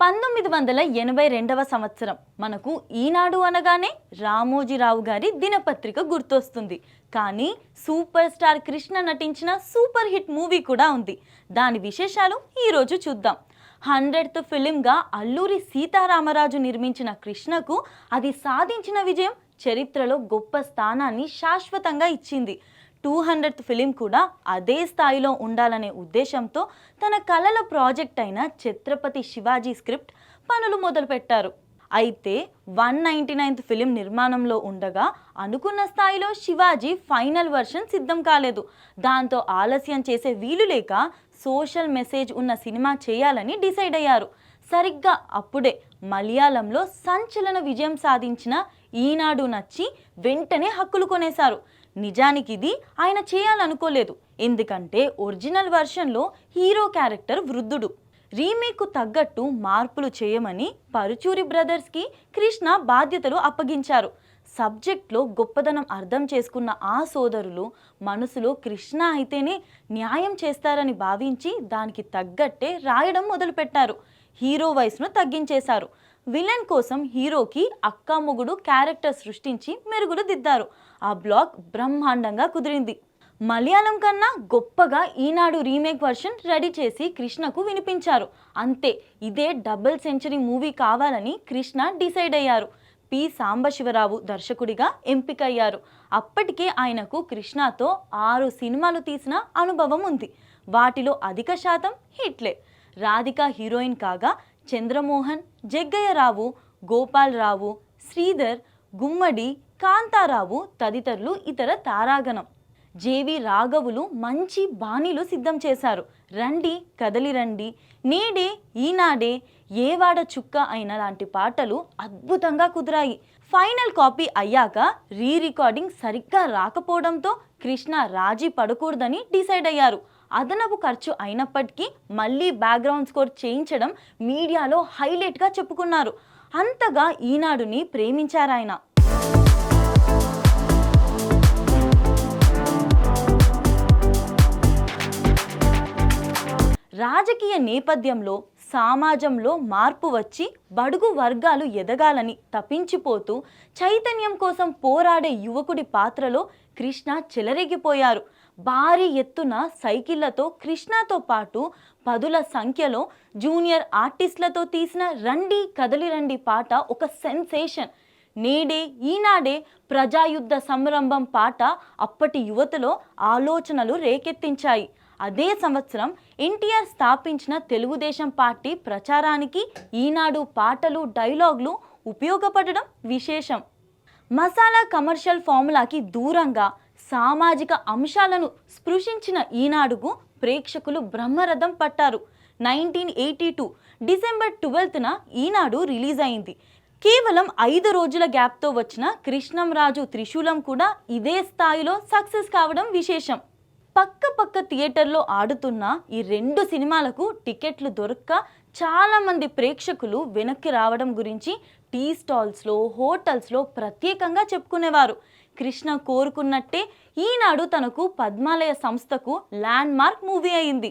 పంతొమ్మిది వందల ఎనభై రెండవ సంవత్సరం. మనకు ఈనాడు అనగానే రామోజీరావు గారి దినపత్రిక గుర్తొస్తుంది. కానీ సూపర్ స్టార్ కృష్ణ నటించిన సూపర్ హిట్ మూవీ కూడా ఉంది. దాని విశేషాలు ఈరోజు చూద్దాం. హండ్రెడ్త్ ఫిలింగా అల్లూరి సీతారామరాజు నిర్మించిన కృష్ణకు అది సాధించిన విజయం చరిత్రలో గొప్ప స్థానాన్ని శాశ్వతంగా ఇచ్చింది. టూ హండ్రెడ్ ఫిలిం కూడా అదే స్థాయిలో ఉండాలనే ఉద్దేశంతో తన కళల ప్రాజెక్ట్ అయిన ఛత్రపతి శివాజీ స్క్రిప్ట్ పనులు మొదలుపెట్టారు. అయితే వన్ నైంటీ నైన్త్ ఫిలిం నిర్మాణంలో ఉండగా అనుకున్న స్థాయిలో శివాజీ ఫైనల్ వర్షన్ సిద్ధం కాలేదు. దాంతో ఆలస్యం చేసే వీలు లేక సోషల్ మెసేజ్ ఉన్న సినిమా చేయాలని డిసైడ్ అయ్యారు. సరిగ్గా అప్పుడే మలయాళంలో సంచలన విజయం సాధించిన ఈనాడు నచ్చి వెంటనే హక్కులు కొనేశారు. నిజానికి ఇది ఆయన చేయాలనుకోలేదు. ఎందుకంటే ఒరిజినల్ వెర్షన్లో హీరో క్యారెక్టర్ వృద్ధుడు. రీమేక్కు తగ్గట్టు మార్పులు చేయమని పరుచూరి బ్రదర్స్కి కృష్ణ బాధ్యతలు అప్పగించారు. సబ్జెక్ట్లో గొప్పదనం అర్థం చేసుకున్న ఆ సోదరులు మనసులో కృష్ణ అయితేనే న్యాయం చేస్తారని భావించి దానికి తగ్గట్టే రాయడం మొదలుపెట్టారు. హీరో వయసును తగ్గించేశారు. విలన్ కోసం హీరోకి అక్క మొగుడు క్యారెక్టర్ సృష్టించి మెరుగులు దిద్దారు. ఆ బ్లాక్ బ్రహ్మాండంగా కుదిరింది. మలయాళం కన్నా గొప్పగా ఈనాడు రీమేక్ వర్షన్ రెడీ చేసి కృష్ణకు వినిపించారు. అంతే ఇదే డబుల్ సెంచరీ మూవీ కావాలని కృష్ణ డిసైడ్ అయ్యారు. పి. సాంబశివరావు దర్శకుడిగా ఎంపికయ్యారు. అప్పటికే ఆయనకు కృష్ణతో ఆరు సినిమాలు తీసిన అనుభవం ఉంది. వాటిలో అధిక శాతం హిట్లే. రాధిక హీరోయిన్ కాగా చంద్రమోహన్ జగ్గయ్యరావు గోపాలరావు శ్రీధర్ గుమ్మడి కాంతారావు తదితరులు ఇతర తారాగణం. జేవి రాఘవులు మంచి బాణీలు సిద్ధం చేశారు. రండి కదలి రండి. నేడే ఈనాడే ఏవాడ చుక్క అయిన లాంటి పాటలు అద్భుతంగా కుదిరాయి. ఫైనల్ కాపీ అయ్యాక రీ రికార్డింగ్ సరిగ్గా రాకపోవడంతో కృష్ణ రాజీ పడకూడదని డిసైడ్ అయ్యారు. అదనపు ఖర్చు అయినప్పటికీ మళ్ళీ బ్యాక్గ్రౌండ్ స్కోర్ చేయించడం మీడియాలో హైలైట్గా చెప్పుకున్నారు. అంతగా ఈనాడుని ప్రేమించారాయన. రాజకీయ నేపథ్యంలో సమాజంలో మార్పు వచ్చి బడుగు వర్గాలు ఎదగాలని తప్పించిపోతూ చైతన్యం కోసం పోరాడే యువకుడి పాత్రలో కృష్ణ చెలరేగిపోయారు. భారీ ఎత్తున సైకిళ్ళతో కృష్ణతో పాటు పదుల సంఖ్యలో జూనియర్ ఆర్టిస్టులతో తీసిన రండి కదలి రండి పాట ఒక సెన్సేషన్. నేడే ఈనాడే ప్రజాయుద్ధ సంరంభం పాట అప్పటి యువతలో ఆలోచనలు రేకెత్తించాయి. అదే సంవత్సరం ఎన్టీఆర్ స్థాపించిన తెలుగుదేశం పార్టీ ప్రచారానికి ఈనాడు పాటలు డైలాగులు ఉపయోగపడడం విశేషం. మసాలా కమర్షియల్ ఫార్ములాకి దూరంగా సామాజిక అంశాలను స్పృశించిన ఈనాడుకు ప్రేక్షకులు బ్రహ్మరథం పట్టారు. నైన్టీన్ ఎయిటీ టూ డిసెంబర్ ట్వెల్త్న ఈనాడు రిలీజ్ అయింది. కేవలం ఐదు రోజుల గ్యాప్తో వచ్చిన కృష్ణంరాజు త్రిశూలం కూడా ఇదే స్థాయిలో సక్సెస్ కావడం విశేషం. పక్క పక్క థియేటర్లో ఆడుతున్న ఈ రెండు సినిమాలకు టికెట్లు దొరక్క చాలామంది ప్రేక్షకులు వెనక్కి రావడం గురించి టీ స్టాల్స్లో హోటల్స్లో ప్రత్యేకంగా చెప్పుకునేవారు. కృష్ణ కోరుకున్నట్టే ఈనాడు తనకు పద్మాలయ సంస్థకు ల్యాండ్ మార్క్ మూవీ అయింది.